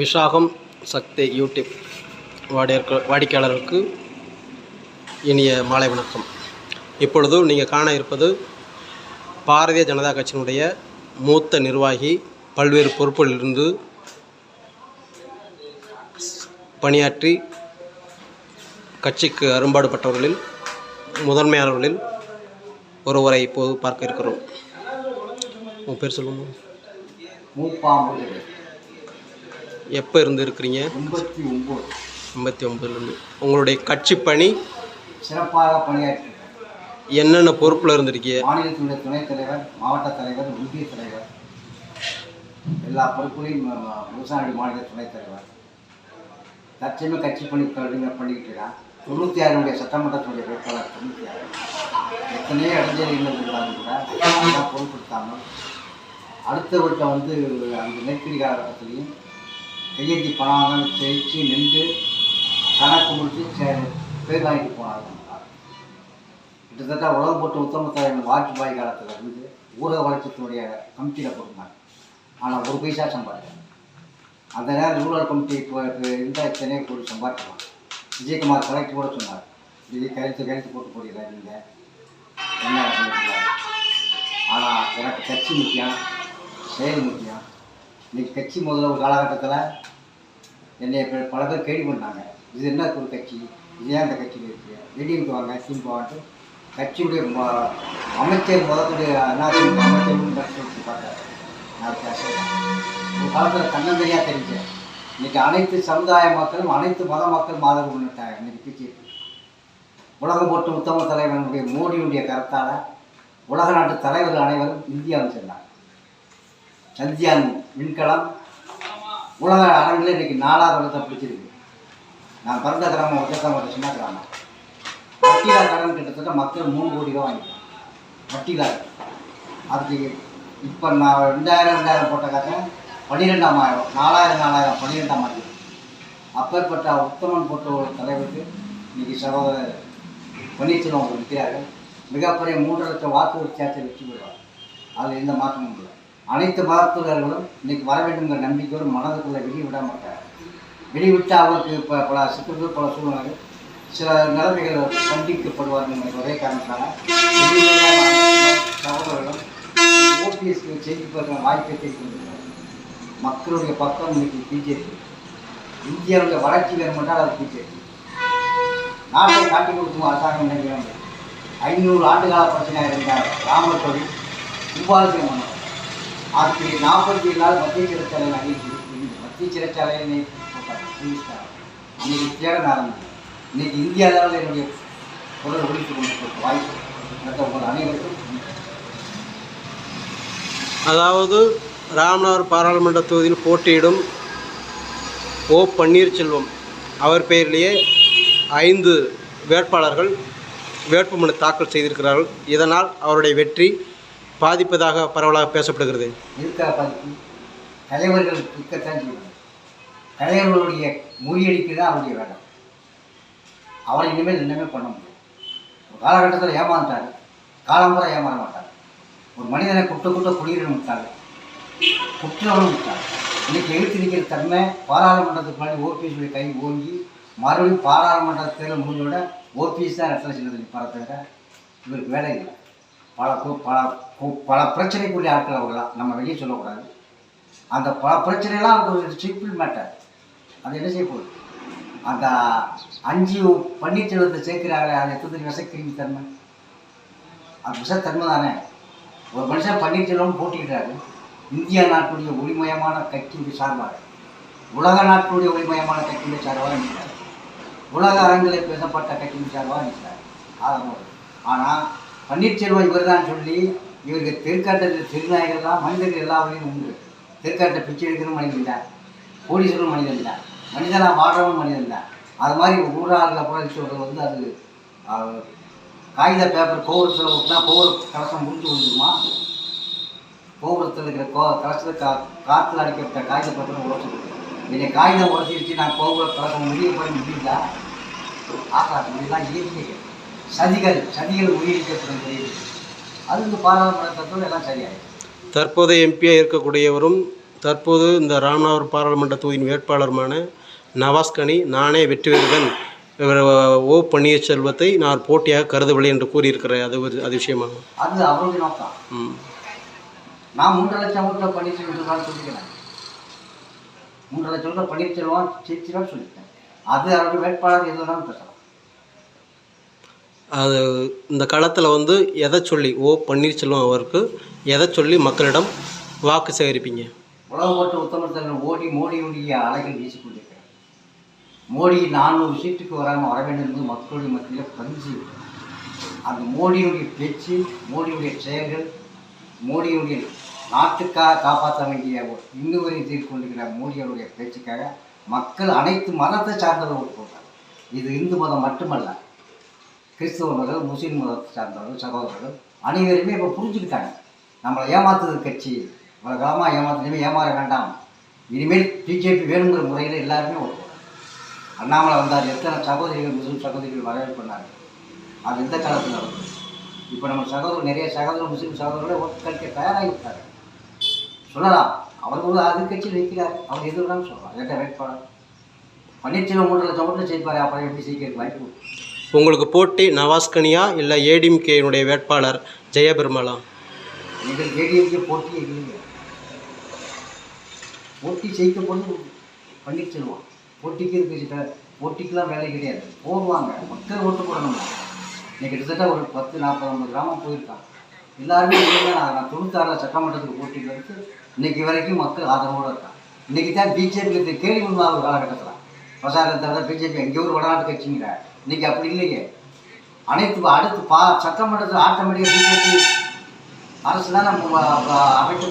விஷாகம் சக்தி YouTube வாடியர்க்க வாடிக்கையாளர்களுக்கு இனிய மாலை வணக்கம். இப்பொழுது நீங்கள் காண இருப்பது பாரதிய ஜனதா கட்சியினுடைய மூத்த நிர்வாகி பல்வேறு பொறுப்புகளிலிருந்து பணியாற்றி கட்சிக்கு அரும்பாடுபட்டவர்களில் முதன்மையாளர்களில் ஒருவரை இப்போது பார்க்க இருக்கிறோம். உன் பேர் சொல்லுங்க. மூப்பாம்பு எப்போ இருந்து இருக்கிறீங்க? எண்பத்தி ஒம்பது. ஐம்பத்தி ஒம்பதுலேருந்து உங்களுடைய கட்சி பணி? சிறப்பாக பணியாற்றிருக்கார் என்னென்ன பொறுப்பில் இருந்திருக்கீங்க? மாநிலத்தினுடைய துணைத் தலைவர் மாவட்ட தலைவர் ஒன்றிய தலைவர். எல்லா பொறுப்புகளையும் ம- ம- விவசாய மாநில துணைத் தலைவர். தற்சமய கட்சி பணி பணி- பண்ணிக்கிட்டு இருக்கான் தொண்ணூற்றி ஆறுடைய சட்டமன்றத்துடைய வேட்பாளர் தொண்ணூற்றி ஆறு எத்தனையோ இடைஞ்சல்கள் இருந்தாலும் கூட பொருட்படுத்தாமல் அடுத்தவர்கிட்ட வந்து அந்த நெருக்கடி காலகட்டத்திலையும் கையெழுத்தி பணம் ஜெயிச்சு நின்று கணக்கு சே- பேர் வாங்கிட்டு போனாங்க கிட்டத்தட்ட உலகம் போட்டு உத்தம தலைவர் வாஜ்பாய் காலத்தில் இருந்து ஊரக வளர்ச்சித்துடைய கமிட்டியில் போட்டிருந்தாங்க ஆனால் ஒரு பைசா சம்பாதிக்கல. அந்த நேரம் ரூரல் கமிட்டி இருந்தால் எத்தனையோ கோடி சம்பாதிக்கலாம் விஜயகுமார் கலெக்டர் கூட சொன்னார் இது கையெழுத்து கையெழுத்து போட்டு போடல நீங்கள் என்ன. ஆனால் எனக்கு கட்சி முக்கியம் செயல் முக்கியம். இன்னைக்கு கட்சி முதல்ல ஒரு காலகட்டத்தில் என்னை பல பேர் கேள்வி பண்ணாங்க. இது என்ன ஒரு கட்சி? இது ஏன் அந்த கட்சியில் இருக்கு? வெளியுக்கு வாங்க திமுக கட்சியுடைய ம- அமைச்சர் முதலுடைய அதிமுக அமைச்சர் சொல்லிட்டு நான் பேசுகிறேன் ஒரு காலத்தில் தன்னந்தனியாக தெரிஞ்சேன். இன்னைக்கு அனைத்து சமுதாய மக்களும் அனைத்து மத மக்களும் ஆதரவு பண்ணிட்டாங்க இன்னைக்கு பிஜேபி உலகம் போட்டு உத்தம தலைவனுடைய மோடியுடைய கருத்தால் உலக நாட்டு தலைவர்கள் அனைவரும் இந்தியாவில் சென்றாங்க. சந்தியான் விண்கலம். உலக அரங்கில் இன்னைக்கு நாலாவது இடத்தை பிடிச்சிருக்கு நான் பிறந்த கிராமம் ஒட்டக்காம சின்ன கிராமம். வட்டிலா கடன் கிட்டத்தட்ட மக்கள் மூணு கோடி ரூபா வாங்கிட்டாங்க வட்டிலா. அதுக்கு இப்போ நான் ரெண்டாயிரம் ரெண்டாயிரம் போட்ட கடன் பன்னிரெண்டாம் ஆயிரம் நாலாயிரம் நாலாயிரம் பன்னிரெண்டாம் ஆயிரம். அப்பேற்பட்ட உத்தமன் போட்ட ஒரு தலைவருக்கு இன்னைக்கு சகோதரர் பன்னீர்செல்வம் அவங்க இருக்கிறார்கள் மிகப்பெரிய மூன்று லட்சம் வாக்கு வித்தியாசத்தை வெற்றி பெறுவார். அதில் எந்த மாற்றமும் இல்லை. அனைத்து மருத்துவர்களும் இன்னைக்கு வர வேண்டுங்கிற நம்பிக்கையோடு மனதுக்குள்ளே வெளியே விட மாட்டாங்க வெளிவிட்டு அவருக்கு இப்போ பல சிக்கல்கள் பல சூழ்நிலைகள் சில நிலைமைகள் கண்டிக்கப்படுவார்கள் ஒரே காரணத்தால் சகோதரர்களும் ஓபிஎஸ்க்கு செய்தி பெறுற வாய்ப்பை தெரிவிக்கின்றனர் மக்களுடைய பக்கம் இன்னைக்கு பிஜேபி. இந்தியாவுடைய வளர்ச்சி வேணுமென்றால் அது பிஜேபி. நாட்டை காட்டி கொடுக்கும் அரசாங்கம் நினைக்கிறாங்க. ஐநூறு ஆண்டுகால பிரச்சனையாக இருந்தால் ராமர் கோவில். கும்பாபிஷேகம் பண்ணணும் அதுக்கு நாற்பத்தி ஏழு நாள் மத்திய சிறைச்சாலையில் அறிவிச்சு மத்திய சிறைச்சாலையில் இன்னைக்கு போட்டாங்க. அறிவிச்சிட்டாங்க இன்னைக்கு தேட ஆரம்பிச்சு இன்னைக்கு இந்திய அளவில் என்னுடைய குரல் ஒழித்து கொண்டிருக்க வாய்ப்பு மற்ற உங்கள் அனைவருக்கும் அதாவது ராமநாதர் பாராளுமன்ற தொகுதியில் போட்டியிடும் ஓ பன்னீர்செல்வம். அவர் பெயரிலேயே ஐந்து வேட்பாளர்கள் வேட்புமனு தாக்கல் செய்திருக்கிறார்கள். இதனால் அவருடைய வெற்றி பாதிப்பதாக பரவலாக பேசப்படுகிறது. இருக்கிற பாதிப்பு? தலைவர்கள் இருக்கத்தான் செய்வாங்க தலைவர்களுடைய முறியடிக்கு தான் அவருடைய வேலை. அவரை இனிமேல் இன்னமே பண்ண முடியும் ஒரு காலகட்டத்தில் ஏமாந்தார் காலம்புற ஏமாற மாட்டார். ஒரு மனிதனை குட்ட குட்ட குடியிட விட்டார். குற்றவனும் விட்டார். இன்னைக்கு எழுத்து நிற்கிற தன்மை பாராளுமன்றத்துக்கு முன்னாடி ஓபிஎஸ் கை ஓங்கி மறுபடியும் பாராளுமன்ற தேர்தல் முடிஞ்சோட ஓபிஎஸ் தான் இடத்துல சின்னது நிற்பார தவிர இவருக்கு வேலை இல்லை. பல பல பல பிரச்சனைக்குரிய ஆட்கள் அவர்களாம் நம்ம வெளியே சொல்லக்கூடாது. அந்த பல பிரச்சனைலாம் அது ஒரு சிம்பிள் மேட்டர் அது என்ன செய்ய போகுது? அந்த அஞ்சு பன்னீர்செல்வத்தை சேர்க்கிறாங்களே அது எத்தனை விஷக்கிருமி தன்மை. அது விஷத்தன்மை தானே. ஒரு மனுஷன் பன்னீர்செல்வம் போட்டிக்கிட்டாரு இந்தியா நாட்டுடைய ஒளிமயமான கட்சிக்கு சார்பாக. உலக நாட்டுடைய ஒளிமயமான கட்சிக்கு சார்பாக நிற்கிறார். உலக அரங்கில் பேசப்பட்ட கட்சிக்கு சார்பாக நிற்கிறார். ஆதரவு. ஆனால் பன்னீர்செல்வம் இவர் தான் சொல்லி இவருக்கு திருக்காட்டத்தில் திருநாயகர் தான் மனிதர்கள் எல்லா வழியும் உண்டு. திருக்காட்டை பிச்சை எடுக்கிறதும் மனிதன் தான் கோடீஸ்வரன் மனிதன் தான் மனிதனாக வாழ்கிறவன் மனிதன் தான் அது மாதிரி ஊராளில் புரட்சி சொல்கிறது வந்து அது காகித பேப்பர் கோபுரத்தில் விட்டா கோபுர கலசம் முடிஞ்சு விழுந்துருமா? கோபுரத்தில் இருக்கிற கோ கலசத்தில் கா காற்றுல அடிக்கப்பட்ட காகித பேப்பரை உடச்சு என்னை காகிதம் உடச்சிருச்சு நான் கோபுர கலசம் முடிய போய் முடியல ஆகா இதெல்லாம் இயற்கை சதிகள் சதிகள் தெரியுது அது இந்த பாராளுமன்றத்தோடு எல்லாம் சரியாயிடும் தற்போதைய எம்பியாக இருக்கக்கூடியவரும் தற்போது இந்த ராமநாதபுரம் பாராளுமன்ற தொகுதியின் வேட்பாளருமான நவாஸ்கனி நானே வெற்றி பெறுவேன் இவர் ஓ பன்னீர்செல்வத்தை நான் போட்டியாக கருதவில்லை என்று கூறியிருக்கிறேன் அது ஒரு அது விஷயமாக அது அவருடைய நோக்கம். நான் மூன்றரை லட்சம் ஓட்டில் பன்னீர்செல்வம் சொல்லிக்கிறேன். மூன்றரை லட்சம் ஓட்டில் பன்னீர்செல்வம் ஜெயிச்சிருவான்னு சொல்லிட்டேன் அது அவருடைய வேட்பாளர் எது வேணாலும் பேசலாம். அது இந்த களத்தில் வந்து எதை சொல்லி ஓ பன்னீர்செல்வம் அவருக்கு எதை சொல்லி மக்களிடம் வாக்கு சேகரிப்பீங்க? உலக ஓட்டு உத்தமர் தலைவர் ஓடி மோடியுடைய அலைகள் வீசிக்கொண்டிருக்கிறார் மோடி நானூறு சீட்டுக்கு வராமல் வர வேண்டும் என்பது மக்களுடைய மத்தியில் பஞ்சு அந்த மோடியுடைய பேச்சு மோடியுடைய செயல்கள் மோடியுடைய நாட்டுக்காக காப்பாற்ற வேண்டிய இன்னும் வரை தீர்த்து கொண்டிருக்கிற மோடியுடைய பேச்சுக்காக மக்கள் அனைத்து மதத்தை சார்ந்தவர்கள் ஓட்டு இது இந்து மதம் மட்டுமல்ல கிறிஸ்துவ மதம் முஸ்லீம் மதத்தை சார்ந்தவர்கள் சகோதரர்கள் அனைவருமே இப்போ புரிஞ்சுக்கிட்டாங்க. நம்மளை ஏமாத்துறது கட்சி இவ்வளோ காலமாக ஏமாத்தினுமே ஏமாற வேண்டாம். இனிமேல் பிஜேபி வேணுங்கிற முறையில் எல்லாருமே ஓட்டு அண்ணாமலை வந்தார். எத்தனை சகோதரிகள் முஸ்லீம் சகோதரிகள் வரவேற்பு பண்ணாங்க அது எந்த காலத்தில் வந்து இப்போ நம்ம சகோதரர் நிறைய சகோதரர் முஸ்லீம் சகோதரர்களை ஓட்டு கழிக்க தயாராகிவிட்டார் சொல்லலாம். அவர் ஒரு அது கட்சியில் வைக்கிறார் அவர் எது வேணாலும் சொல்லலாம். எட்ட வேட்பாளர். பன்னீர்செல்வம் மூன்று லட்சம் ஓட்டு அப்புறம் எப்படி சீக்கிரம் வாய்ப்பு உங்களுக்கு போட்டி நவாஸ்கனியா இல்லை ஏடிஎம்கேனுடைய வேட்பாளர் ஜெயபெருமலா எங்கள் ஏடிஎம்கே போட்டி இல்லைங்க. போட்டி ஜெயிக்க போது பன்னீர்செல்வம் போட்டிக்கு இருக்கு போட்டிக்கெலாம் வேலை கிடையாது. போடுவாங்க மக்கள் ஓட்டு போடணும். இன்னைக்கு கிட்டத்தட்ட ஒரு பத்து நாற்பது ஐம்பது கிராமம் போயிருக்காங்க. எல்லாருமே நான் தொண்ணூத்தாறில் சட்டமன்றத்துக்கு போட்டியில் இருக்கு இன்னைக்கு வரைக்கும் மக்கள் ஆதரவோடு இருக்கான் இன்னைக்கு தான் பிஜேபி கேள்வி உண்டாக காலகட்டத்தில். பிரசாரத்தை விட பிஜேபி எங்கேயோ ஒரு வடநாட்டு கட்சிங்கிற இன்னைக்கு அப்படி இல்லையே. அனைத்து அடுத்து பா சட்டமன்றத்தில் ஆட்டோமேட்டிக்காக பிஜேபி அரசு தான் நம்ம அமைக்க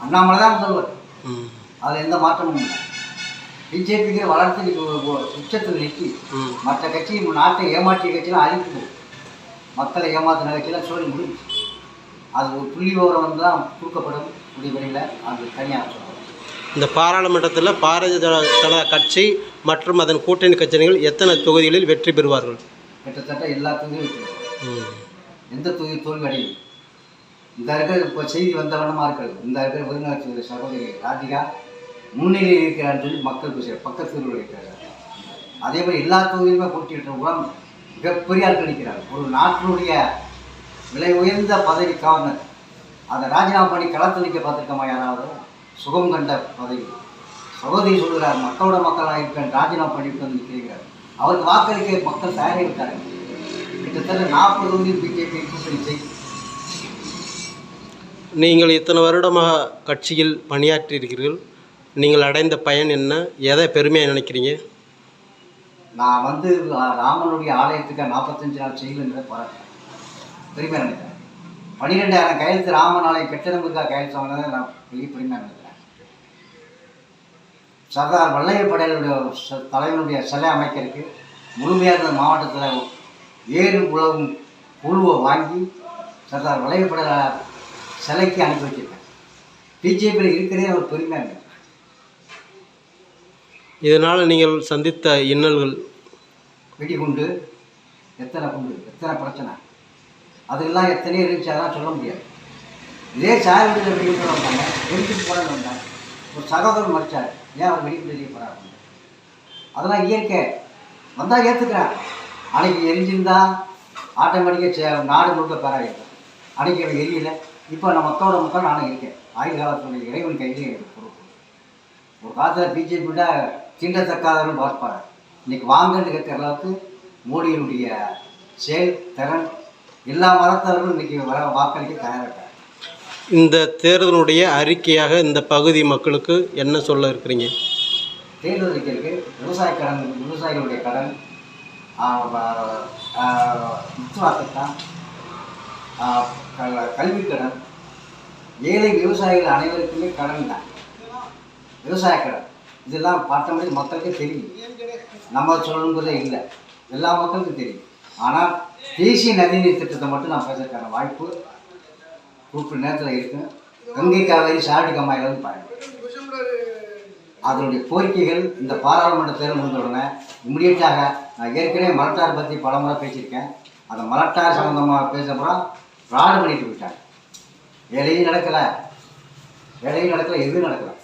அண்ணாமலை தான் முதல்வர். ம். அதில் எந்த மாற்றமும் இல்லை. பிஜேபிக்கு வளர்த்து உச்சத்தில் நிற்கி மற்ற கட்சி நாட்டை ஏமாற்றிய கட்சியெல்லாம் அழித்து போகும் மக்களை ஏமாத்தின கட்சியெல்லாம் சொல்லி முடிஞ்சு அது ஒரு புள்ளி விவரம் வந்து தான் கொடுக்கப்படும். முடிவரையில் அது தனியாக சொல்லுவோம் இந்த பாராளுமன்றத்தில் பாரதிய ஜனதா கட்சி மற்றும் அதன் கூட்டணி கட்சிகள் எத்தனை தொகுதிகளில் வெற்றி பெறுவார்கள்? கிட்டத்தட்ட எல்லா தொகுதியும் எந்த தொகுதி தோல்வி அடையும் இந்த இருக்கிற இப்போ செய்தி வந்த வண்ணமாக இருக்கிறது. இந்த இருக்கிற விருந்தாட்சி சகோதரி ராதிகா முன்னிலையில் இருக்கிறான்னு சொல்லி மக்கள் பேசுகிற பக்கத்தில் இருக்கிறார். அதே மாதிரி எல்லா தொகுதியுமே போட்டியிட்ட உரம் மிகப்பெரிய நிற்கிறார் ஒரு நாட்டினுடைய விலை உயர்ந்த பதவி கவர்னர் அதை ராஜினாமா பண்ணி களத்தில் நிற்க பார்த்துருக்கோமா யாராவது சுகம் கண்ட பதவி. சகோதரி சொல்கிறார் மக்களோட மக்களாக இருக்கேன் ராஜினாமா பண்ணிட்டு வந்து நிற்கிறார் அவருக்கு வாக்களிக்க மக்கள் தயாராக கிட்டத்தட்ட நாற்பது தொகுதி பிஜேபி கூட்டணி நீங்கள் இத்தனை வருடமாக கட்சியில் பணியாற்றியிருக்கிறீர்கள். நீங்கள் அடைந்த பயன் என்ன? எதை பெருமையாக நினைக்கிறீங்க? நான் வந்து ராமனுடைய ஆலயத்துக்கு நாற்பத்தஞ்சு நாள் செய்யலுங்கிற போராட்டம் பெருமை நினைக்கிறேன். பன்னிரெண்டாயிரம் கையெழுத்து ராமன் ஆலயம் கெட்டதமுக்கா கையெழுத்து வாங்கினதை நான் பெரிய பெருமை நினைக்கிறேன். சர்தார் வல்லய படையலுடைய ச- தலைவனுடைய சிலை அமைக்கிறதுக்கு முழுமையாக இருந்த மாவட்டத்தில் ஏறு உழவும் குழுவை வாங்கி சர்தார் வல்லய படையல சிலைக்கு அனுப்பி வச்சிருக்கேன் பிஜேபியில் இருக்கிறதே ஒரு பெருமையாக இதனால் நீங்கள் சந்தித்த இன்னல்கள்? வெடிகுண்டு எத்தனை குண்டு எத்தனை பிரச்சனை? அதெல்லாம் எத்தனையோ இருந்துச்சு அதெல்லாம் சொல்ல முடியாது. இதே சாயல்களில் வெடிகுண்டு வந்தாங்க வெடிக்கிட்டு போடன்னு வந்தாங்க ஒரு சகோதரர் மறிச்சார். ஏன் அவன் வெடிகுண்டு தெரிய போகிறார் அதெல்லாம் இயற்கை. வந்தால் ஏற்றுக்கிறேன் அன்னைக்கு எரிஞ்சிருந்தா ஆட்டோமேட்டிக்காக நாடு முழுக்க பேராகிடும் அன்னைக்கு அவன் எரியல. இப்போ நான் மக்களோட மக்கள் நானும் இருக்கேன். ஆயுள் காலத்துடைய இறைவன் கையிலே பொறுப்பு. ஒரு காலத்தில் பிஜேபி விட தீண்டத்தக்காதவர்கள் பார்ப்பார் இன்னைக்கு வாங்கன்னு கேட்குற அளவுக்கு மோடியினுடைய செயல் திறன் எல்லா மதத்தவர்களும் இன்னைக்கு வர வாக்களிக்க தயாரிட்டார் இந்த தேர்தலுடைய அறிக்கையாக இந்த பகுதி மக்களுக்கு என்ன சொல்ல இருக்கிறீங்க? தேர்தல் அறிக்கைக்கு விவசாய கடன் விவசாயிகளுடைய கடன் முத்துவா கல்வி கடன் ஏழை விவசாயிகள் அனைவருக்குமே கடன் தான். விவசாய கடன். இதெல்லாம் பார்த்தோம்னா மக்களுக்கு தெரியும். நம்ம சொல்லணுங்கிறதே இல்லை. எல்லா மக்களுக்கும் தெரியும். ஆனால் தேசிய நதிநீர் திட்டத்தை மட்டும் நான் பேசுறதுக்கான வாய்ப்பு குறிப்பிட்ட நேரத்தில் இருக்கும் கங்கை காவேரி சாடி கம்மாயில் வந்து அதனுடைய கோரிக்கைகள் இந்த பாராளுமன்ற தேர்தல் முடிந்த உடனே இம்மிடியட்டாக நான் ஏற்கனவே மலட்டார் பற்றி பலமுறை பேசியிருக்கேன். அந்த மலட்டார் சம்மந்தமாக பேசுகிறப்பறம் ஃப்ராடு பண்ணிட்டு போயிட்டாங்க வேலையும் நடக்கலை. வேலையும் நடக்கலை எதுவும் நடக்கலை.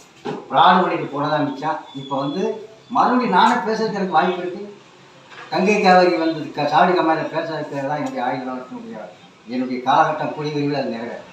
பிளான் பண்ணிட்டு போனதான் மிச்சம். இப்போ வந்து மறுபடியும் நானே பேசுறதுக்கு எனக்கு வாய்ப்பு இருக்குது கங்கை காவேரி வந்து க- சாவடி கம்மாயில் பேசுறதுக்கு தான் என்னுடைய ஆயுத என்னுடைய காலகட்டம் கூடிய விரைவில் அது நிறைவேறும்.